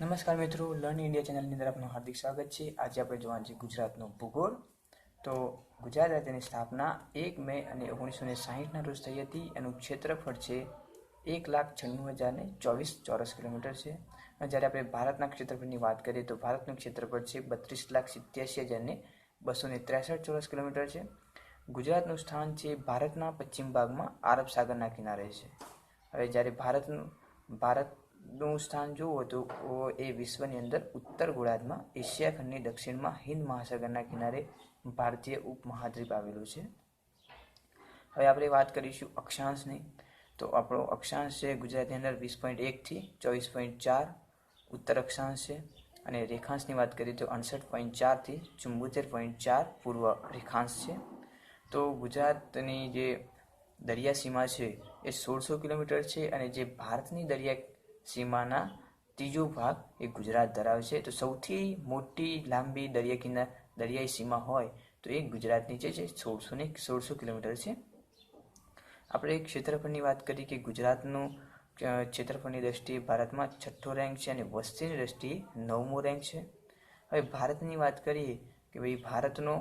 નમસ્કાર મિત્રો learn India ચેનલની અંદર આપનું હાર્દિક સ્વાગત છે. આજે આપણે જોવાનું છે ગુજરાતનો ભૂગોળ. તો ગુજરાત રાજ્યની સ્થાપના એક મે અને ઓગણીસો ને સાહીઠના રોજ થઈ હતી. એનું ક્ષેત્રફળ છે એક લાખ છન્નું હજાર ને ચોવીસ ચોરસ કિલોમીટર છે. અને જ્યારે આપણે ભારતના ક્ષેત્રફળની વાત કરીએ તો ભારતનું ક્ષેત્રફળ છે બત્રીસ લાખ સિત્યાસી હજાર ને બસો ને ત્રેસઠ ચોરસ કિલોમીટર છે. ગુજરાતનું સ્થાન છે ભારતના પશ્ચિમ ભાગમાં આરબ સાગરના કિનારે છે. હવે જ્યારે ભારતનું ભારતનું સ્થાન જોવો તો એ વિશ્વની અંદર ઉત્તર ગોળાર્ધમાં એશિયા ખંડની દક્ષિણમાં હિન્દ મહાસાગરના કિનારે ભારતીય ઉપમહાદ્વીપ આવેલું છે. હવે આપણે વાત કરીશું અક્ષાંશની. તો આપણો અક્ષાંશ છે ગુજરાતની અંદર વીસ પોઈન્ટ એકથી ચોવીસ પોઈન્ટ ચાર ઉત્તર અક્ષાંશ છે. અને રેખાંશની વાત કરીએ તો અડસઠ પોઈન્ટ ચારથી ચુંબોતેર પોઈન્ટ ચાર પૂર્વ રેખાંશ છે. તો ગુજરાતની જે દરિયા સીમા છે એ સોળસો કિલોમીટર છે અને જે ભારતની દરિયા સીમાના ત્રીજો ભાગ એ ગુજરાત ધરાવે છે. તો સૌથી મોટી લાંબી દરિયા કિનાર દરિયાઈ સીમા હોય તો એ ગુજરાતની જે છે. સોળસો ને સોળસો કિલોમીટર છે. આપણે ક્ષેત્રફળની વાત કરીએ કે ગુજરાતનું ક્ષેત્રફળની દ્રષ્ટિએ ભારતમાં છઠ્ઠો રેન્ક છે અને વસ્તીની દ્રષ્ટિએ નવમો રેન્ક છે. હવે ભારતની વાત કરીએ કે ભાઈ ભારતનો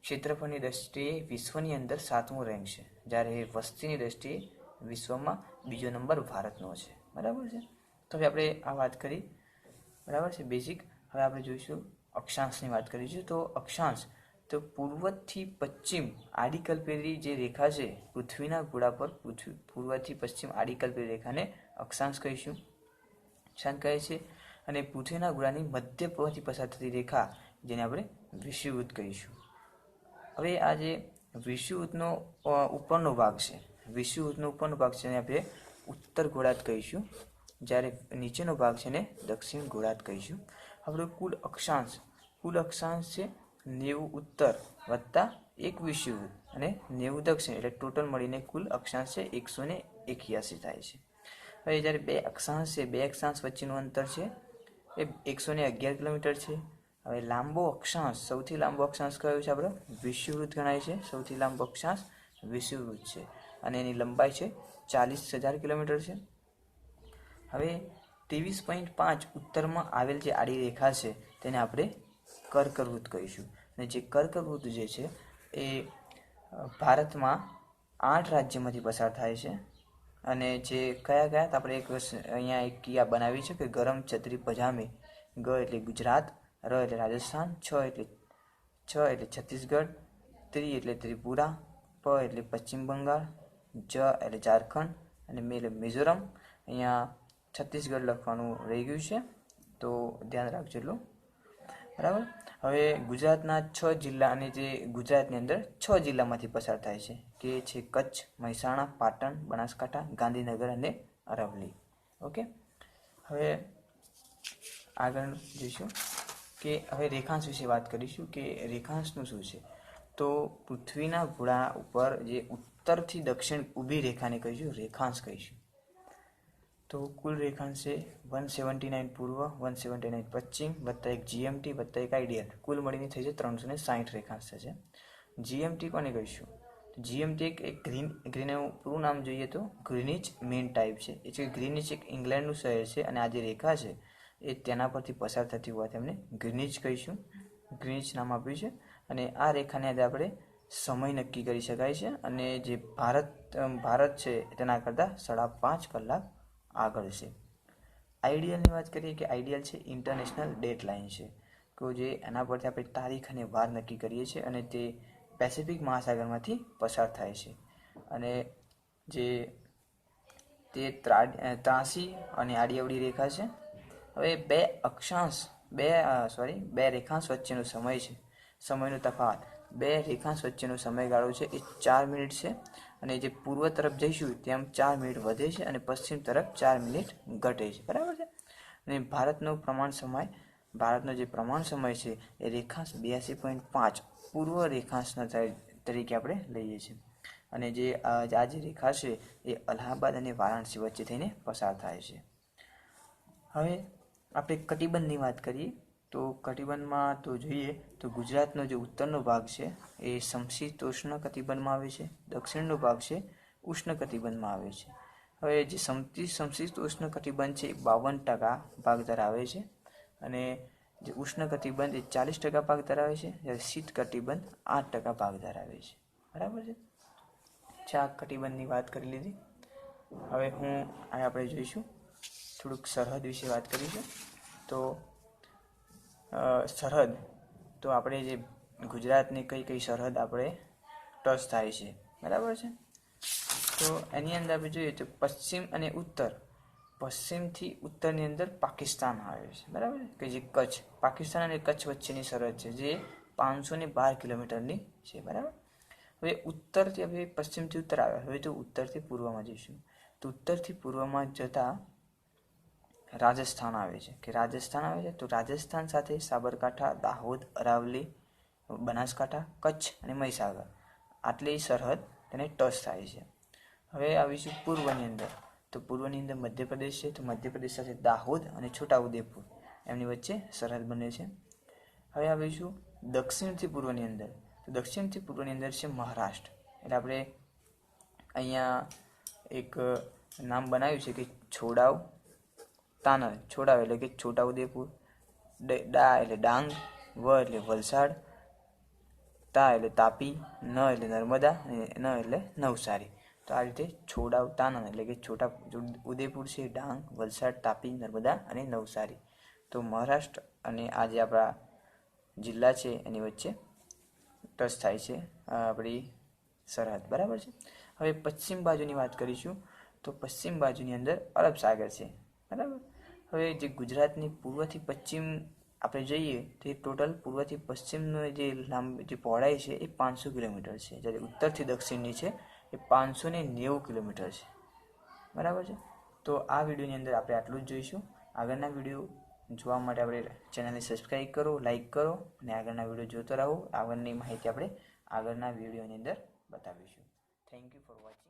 ક્ષેત્રફળની દ્રષ્ટિએ વિશ્વની અંદર સાતમો રેન્ક છે. જ્યારે વસ્તીની દ્રષ્ટિએ વિશ્વમાં બીજો નંબર ભારતનો છે. બરાબર છે? તો હવે આપણે આ વાત કરી. બરાબર છે? બેઝિક હવે આપણે જોઈશું અક્ષાંશની વાત કરીશું તો અક્ષાંશ તો પૂર્વથી પશ્ચિમ આડી કલ્પેલી જે રેખા છે, પૃથ્વીના ગોળા પર પૃથ્વી, પૂર્વથી પશ્ચિમ આડી કલ્પેલી રેખાને અક્ષાંશ કહીશું. અક્ષાંશ કહે છે અને પૃથ્વીના ગોળાની મધ્ય પૂર્વથી પસાર થતી રેખા જેને આપણે વિષુવૃત કહીશું. હવે આ જે વિષુવૃતનો ઉપરનો ભાગ છે વિષુવૃતનો ઉપરનો ભાગ છે એને આપણે ઉત્તર ગોળાર્ધ કહીશું. જ્યારે નીચેનો ભાગ છે ને દક્ષિણ ગોળાર્ધ કહીશું, આપણો કુલ અક્ષાંશ કુલ અક્ષાંશ છે નેવું ઉત્તર વત્તા એક વિષુવૃત્ત અને નેવું દક્ષિણ, એટલે ટોટલ મળીને કુલ અક્ષાંશ છે એકસો ને એક્યાસી થાય છે. હવે જ્યારે બે અક્ષાંશ છે, બે અક્ષાંશ વચ્ચેનું અંતર છે, એ એકસો ને અગિયાર કિલોમીટર છે. હવે લાંબો અક્ષાંશ, સૌથી લાંબો અક્ષાંશ કયો છે આપણો? વિષુવૃત ગણાય છે. સૌથી લાંબો અક્ષાંશ વિષુવૃત છે. અને એની લંબાઈ છે ચાલીસ હજાર કિલોમીટર છે. હવે ત્રેવીસ પોઈન્ટ પાંચ ઉત્તરમાં આવેલ જે આડી રેખા છે, તેને આપણે કર્કવૃત્ત કહીશું. અને જે કર્કવૃત્ત જે છે, એ ભારતમાં આઠ રાજ્યમાંથી પસાર થાય છે. અને જે કયા કયા? આપણે એક અહીંયા એક કિયા બનાવી છે કે ગરમ છત્રી પજામે. ગ એટલે ગુજરાત, ર એટલે રાજસ્થાન, છ એટલે છ એટલે છત્તીસગઢ, ત્રી એટલે ત્રિપુરા, પ એટલે પશ્ચિમ બંગાળ, જ એટલે ઝારખંડ અને મે એટલે મિઝોરમ. અહીંયા છત્તીસગઢ લખવાનું રહી ગયું છે. તો ધ્યાન રાખજો એટલું. બરાબર? હવે ગુજરાતના છ જિલ્લા અને જે ગુજરાતની અંદર છ જિલ્લામાંથી પસાર થાય છે. કે છે કચ્છ, મહેસાણા, પાટણ, બનાસકાંઠા, ગાંધીનગર અને અરવલ્લી. ઓકે? હવે આગળ જઈશું કે હવે રેખાંશ વિશે વાત કરીશું કે રેખાંશનું શું છે. તો પૃથ્વીના ગોળા ઉપર જે ઉત્તરથી દક્ષિણ ઊભી રેખાને કહીશું, રેખાંશ કહીશું. તો કુલ રેખાંશ વન સેવન્ટી નાઇન પૂર્વ વન સેવન્ટી નાઇન પશ્ચિમ, વત્તા એક જીએમટી વત્તા એક આઈડિયલ કુલ મળીને થઈ છે ત્રણસો ને સાહીઠ રેખાંશ થશે જીએમટી કોને કહીશું? જીએમટી એક એક ગ્રીન ગ્રીન પૂરું નામ જોઈએ તો ગ્રીનિચ મેન ટાઈપ છે. એ છે ગ્રીનિચ એક ઇંગ્લેન્ડનું શહેર છે અને આ જે રેખા છે એ તેના પરથી પસાર થતી હોવાથી એમને ગ્રીનિચ કહીશું. ગ્રીનિચ નામ આપ્યું છે અને આ રેખાને આજે આપણે સમય નક્કી કરી શકાય છે અને જે ભારત ભારત છે તેના કરતાં સાડા પાંચ કલાક આગળ છે. આઈડિયલની વાત કરીએ કે આઈડિયલ છે ઇન્ટરનેશનલ ડેટ લાઇન છે. કે જે એના પરથી આપણે તારીખ અને વાર નક્કી કરીએ છીએ અને તે પેસિફિક મહાસાગરમાંથી પસાર થાય છે. અને જે તે ત્રાસી અને આડીઅવડી રેખા છે. હવે બે અક્ષાંશ, બે સોરી બે રેખાંશ વચ્ચેનો સમય છે. સમયનો તફાવત. બે રેખાંશ વચ્ચેનો સમયગાળો છે એ ચાર મિનિટ છે. અને જે પૂર્વ તરફ જઈશું તેમ ચાર મિનિટ વધે છે અને પશ્ચિમ તરફ ચાર મિનિટ ઘટે છે. બરાબર છે? અને ભારતનો પ્રમાણ સમય, ભારતનો જે પ્રમાણ સમય છે એ રેખાંશ બ્યાસી પોઈન્ટ પાંચ, પૂર્વ રેખાંશના તરીકે આપણે લઈએ છીએ. અને જે આ જે રેખા છે એ અલ્હાબાદ અને વારાણસી વચ્ચે થઈને પસાર થાય છે. હવે આપણે કટિબંધની વાત કરીએ. તો કટિબંધમાં તો જોઈએ, તો ગુજરાતનો જે ઉત્તરનો ભાગ છે, એ સમશીતોષ્ણ કટિબંધમાં આવે છે, દક્ષિણનો ભાગ છે, ઉષ્ણ કટિબંધમાં આવે છે. હવે જે સમતી, સમશીતોષ્ણ કટિબંધ છે, એ બાવન ટકા ભાગ ધરાવે છે અને જે ઉષ્ણ કટિબંધ એ ચાલીસ ટકા ભાગ ધરાવે છે, જ્યારે શીત કટિબંધ આઠ ટકા ભાગ ધરાવે છે. બરાબર છે? ચા કટિબંધની વાત કરી લીધી. હવે હું આપણે જોઈશું. થોડુંક સરહદ વિશે વાત કરીશું. તો સરહદ. તો આપણે જે ગુજરાતની કઈ કઈ સરહદ આપણે ટચ થાય છે. બરાબર છે? તો એની અંદર આપણે જોઈએ તો પશ્ચિમ અને ઉત્તર. પશ્ચિમથી ઉત્તરની અંદર પાકિસ્તાન આવે છે. બરાબર કે જે કચ્છ. પાકિસ્તાન અને કચ્છ વચ્ચેની સરહદ છે, જે પાંચસો ને બાર કિલોમીટરની છે. બરાબર? હવે ઉત્તરથી, હવે પશ્ચિમથી ઉત્તર આવે. હવે તો ઉત્તરથી પૂર્વમાં જઈશું. તો ઉત્તરથી પૂર્વમાં જતા રાજસ્થાન આવે છે. કે રાજસ્થાન આવે છે તો રાજસ્થાન સાથે સાબરકાંઠા, દાહોદ, અરાવલી, બનાસકાંઠા, કચ્છ અને મહીસાગર. આટલી સરહદ તેને ટચ થાય છે. હવે આવીશું પૂર્વની અંદર. તો પૂર્વની અંદર મધ્યપ્રદેશ છે. તો મધ્યપ્રદેશ સાથે દાહોદ અને છોટાઉદેપુર એમની વચ્ચે સરહદ બને છે. હવે આવીશું દક્ષિણથી પૂર્વની અંદર. તો દક્ષિણથી પૂર્વની અંદર છે મહારાષ્ટ્ર. એટલે આપણે અહીંયા એક નામ બનાવ્યું છે કે છોડાવ તાનલ છોડાવ. એટલે કે છોટાઉદેપુર, ડા એટલે ડાંગ, વ એટલે વલસાડ, તા એટલે તાપી, ન એટલે નર્મદા, ન એટલે નવસારી. તો આ રીતે છોડાવ તાના એટલે કે છોટા ઉદયપુર છે ડાંગ, વલસાડ, તાપી, નર્મદા અને નવસારી. તો મહારાષ્ટ્ર અને આ જે આપણા જિલ્લા છે, એની વચ્ચે ટચ થાય છે આપણી સરહદ. બરાબર છે? હવે પશ્ચિમ બાજુની વાત કરીશું, તો પશ્ચિમ બાજુની અંદર અરબ સાગર છે. બરાબર? હવે જે ગુજરાતની પૂર્વથી પશ્ચિમ આપણે જઈએ, તો એ ટોટલ પૂર્વથી પશ્ચિમનો જે લાંબી, જે પહોળાઈ છે એ પાંચસો કિલોમીટર છે. જ્યારે ઉત્તરથી દક્ષિણની છે એ પાંચસો ને નેવું કિલોમીટર છે. બરાબર છે? તો આ વિડીયોની અંદર આપણે આટલું જ જોઈશું. આગળના વીડિયો જોવા માટે આપણે ચેનલને સબસ્ક્રાઈબ કરો, લાઇક કરો અને આગળના વીડિયો જોતા રહો. આગળની માહિતી આપણે આગળના વિડીયોની અંદર બતાવીશું. Thank you for watching